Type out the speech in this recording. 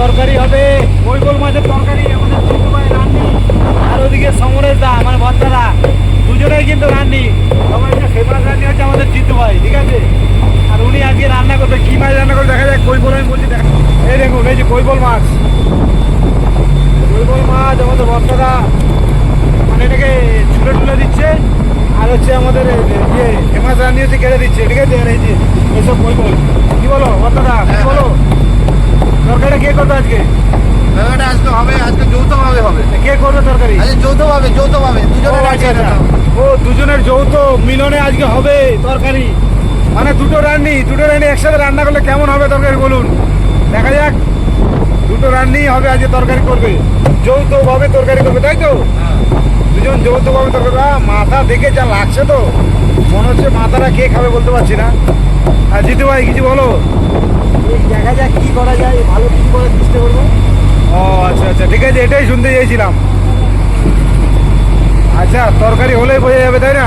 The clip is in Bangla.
তরকারি হবে কৈবল মাছের তরকারি, আমাদের ছোটো ভাই রান্নি, আর ওদিকে সমরেশ দা মানে ভর্তাদা দুজনেই কিন্তু রান্নি। সবাই ফেমাস রান্নি হচ্ছে আমাদের জিতু ভাই, ঠিক আছে? আর উনি আজকে রান্না করবে, কি মাছ রান্না করে দেখা যায় কৈবল আমি বলছি দেখা। এই দেখুন, এই যে কৈবল মাছ। কৈবল মাছ আমাদের ভর্তাদা মানে এটাকে ছুলে টুলে দিচ্ছে, আর হচ্ছে আমাদের ইয়ে ফেমাস রান্নি হচ্ছে কেড়ে দিচ্ছে, ঠিক আছে? আর এই যে এইসব কৈবল কি বলো ভর্তাদা কি বলো তরকারিটা কে করবে আজকে? ব্যাপারটা আজকে হবে আজকে যৌথভাবে হবে। কে করবে তরকারি? আজকে যৌথভাবে যৌথভাবে ও দুজনে আচ্ছা আচ্ছা। ও দুজনের যৌথ মিলনে আজকে হবে তরকারি। মানে দুটো রান্নি দুটো রান্নি একসাথে রান্না করলে কেমন হবে তরকারি বলুন? দেখা যাক। দুটো রান্নি হবে আজকে তরকারি করবে। যৌথভাবে তরকারি করবে তাই তো? দুজন যৌথভাবে তরকারি মাথা দেখে যা লাগছে তো। মনে হচ্ছে মাথাটা কে খাবে বলতে পারছি না। আর জিতু ভাই কিছু বলো? দেখা যাক কি করা যায়, ভালো কি করার চেষ্টা করব? ও আচ্ছা আচ্ছা ঠিক আছে, এটাই শুনতে চাইছিলাম। আচ্ছা তরকারি হলেই বোঝা যাবে, তাই না?